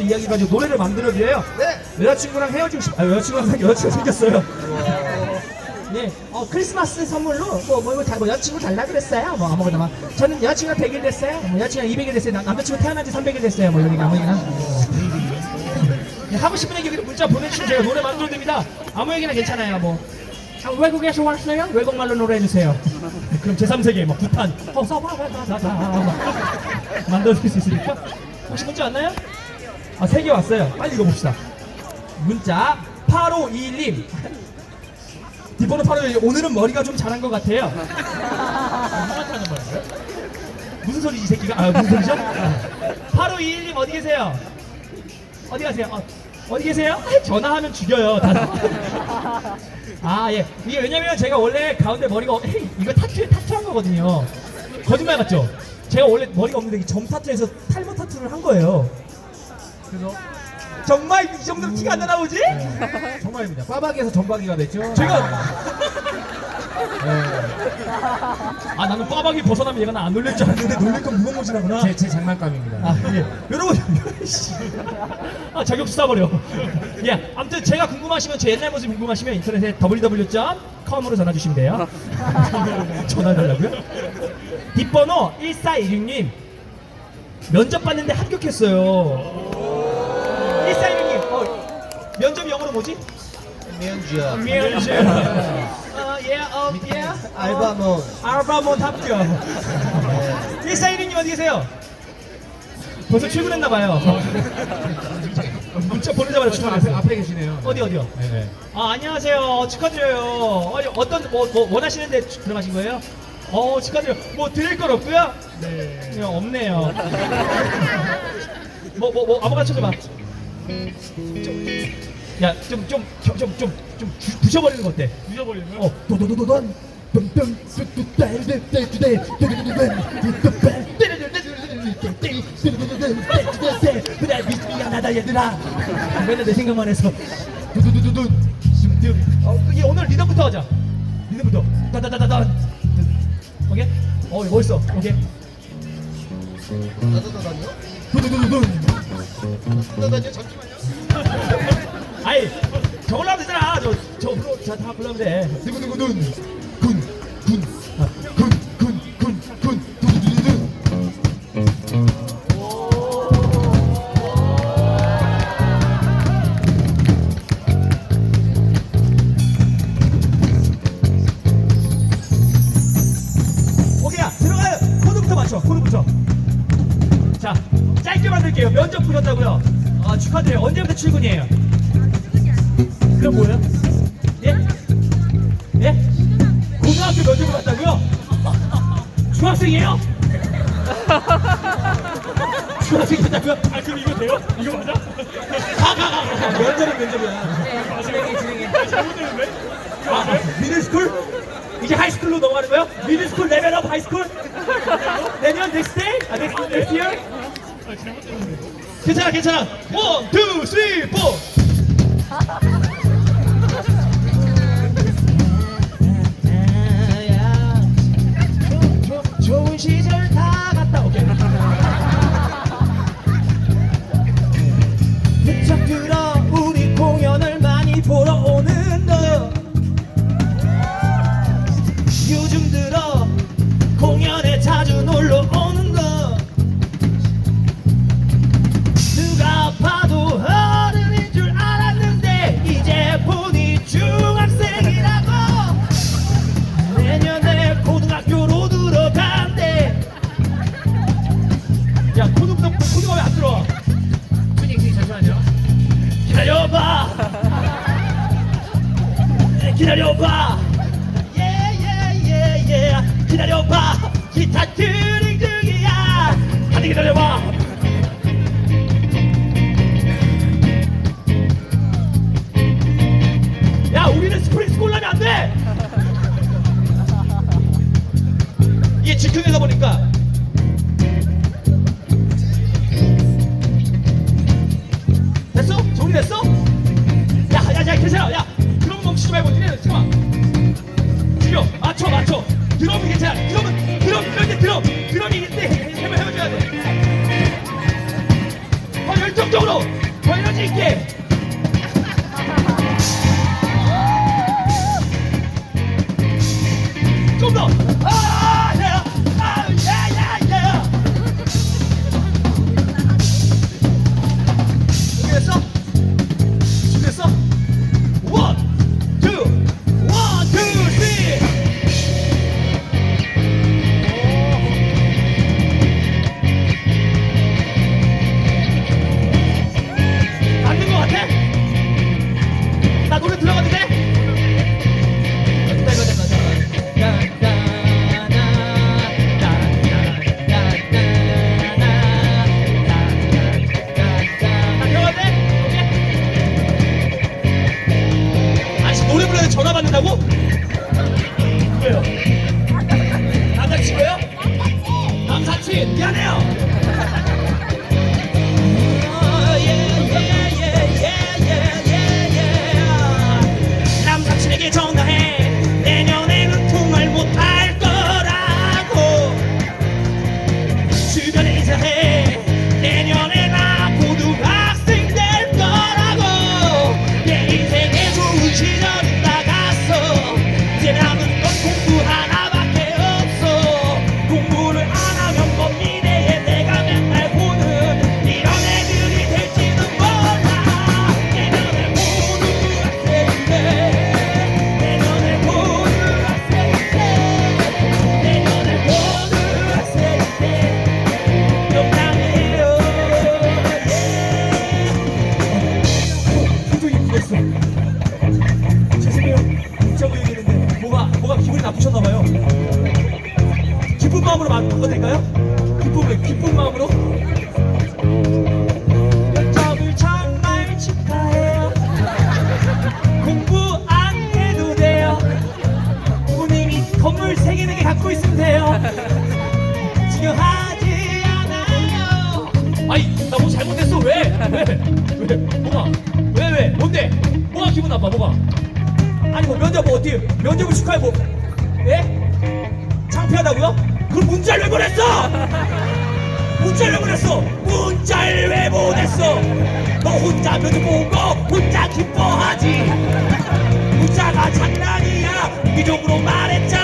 이야기 가지고 노래를 만들어 드려요. 네. 여자친구랑 헤어지고 싶, 아 여자친구랑 여자친구 생겼어요. 네, 어, 크리스마스 선물로 뭐, 뭐, 뭐, 다, 뭐 여자친구 달라 그랬어요. 뭐 아무거나 막. 저는 여자친구가 100일 됐어요. 뭐 여자친구가 200일 됐어요. 남, 남자친구 태어난 지 300일 됐어요. 뭐 이러니까 아무거나. 네, 하고 싶은 얘기 문자 보내주시면 제가 노래 만들어 드립니다. 아무 얘기나 괜찮아요. 뭐 아, 외국에서 왔어요? 외국말로 노래해주세요. 그럼 제3세계 뭐 부탄 허사바다다다 만들어드릴 수 있으니까 혹시 문자 왔나요? 아세개 왔어요. 빨리 읽어봅시다. 문자 8521님 뒷번호 8521 오늘은 머리가 좀 자란 것 같아요. 하는 말인가요? 무슨 소리지 이 새끼가? 아 무슨 소리죠? 8521님 어디 계세요? 어디 가세요? 어, 어디 계세요? 전화하면 죽여요. 다. 아 예. 이게 왜냐면 제가 원래 가운데 머리가 어- 에이, 이거 타투 타투한 거거든요. 거짓말 같죠? 제가 원래 머리가 없는데 이점 타투에서 탈모 타투를 한 거예요. 그래서 정말 이 정도로 티가 안 나나 보지? 정말입니다. 빠박이에서 전박이가 됐죠. 제가 아 나는 빠박이 벗어나면 얘가 나 안 놀릴 줄 알았는데 놀릴 건 무궁무진하구나. 제, 제 장난감입니다. 아, 예. 여러분, 씨. 아, 자격 쏴버려. 예, 아무튼 제가 궁금하시면 제 옛날 모습 궁금하시면 인터넷에 www.com으로 전화 주시면 돼요. 전화 달라고요? 뒷번호 1416님 면접 봤는데 합격했어요. 1416님, 어, 면접 영어로 뭐지? 미연주야. 면접. 어, 예, 어, 예. 어, 알바몬. 알바몬 합격. 1416님 어디 계세요? 벌써 출근했나봐요. 문자 보내자마자 출근했어요. 앞에 계시네요. 어디 어디요? 네. 아 안녕하세요. 축하드려요. 아니, 어떤 뭐, 뭐 원하시는데 주- 들어가신 거예요? 어 축하드려요. 뭐 드릴 건 없고요? 네. 그냥 없네요. 뭐 뭐 뭐 아무거나 쳐줘봐. 야 좀 좀 좀 좀좀 부셔버리는 거 어때? 부셔버리는 거? 어 도도도도돈 뿅뿅 미안하다 얘들아 맨날 내 생각만 해서 두두두두두 어 이게 오늘 리듬부터 하자 리듬부터 따다다다단 오케이 어 멋있어 오케이 나도나다니요? 두두두두둔 나다니요? 잠시만요. 아이 저걸로 하면 되잖아. 저 저 불러 저다 불러면 돼 두구두구둔 군군군군 군 군 두두두두둔 오케이야 들어가요. 코드부터 맞춰 코드부터. 자 짧게 만들게요. 면접 보셨다고요. 아 축하드려요. 언제부터 출근이에요 그럼 뭐예요 예? 예? 고등학교 면접을 갔다고요 중학생이에요? 중학생이었다고요? 아 그럼 이거 돼요? 이거 맞아? 가가가 면접은 면접이야 진행해, 진행해. 잘못됐는데? 아, 미들스쿨? 이제 하이스쿨로 넘어가는 거예요? 미들스쿨 레벨업 하이스쿨? 내년 next day? 아 next, next year? 괜찮아 괜찮아 원, 투, 쓰리, 포 시절 기다려봐. 예예예예 기다려봐. 기타 트링 중이야. 다들 기다려봐 더 에너지 있게 남 기쁨을 기쁜 마음으로 면접을 정말 축하해요 공부 안 해도 돼요 부모님이 건물 세 개, 네 개 갖고 있으면 돼요 중요하지 않아요 아니 나뭐 잘못했어 왜? 왜? 왜? 뭐가? 뭔데? 뭐가 기분 나빠 뭐가? 아니 뭐 면접 뭐 어떻게 면접을 축하해 뭐 예? 창피하다고요? 그럼 문자를 왜 보냈어? 문자를 왜 보냈어? 문자를 왜 보냈어? 너 혼자 면접 보고 혼자 기뻐하지 문자가 장난이야 이쪽으로 말했지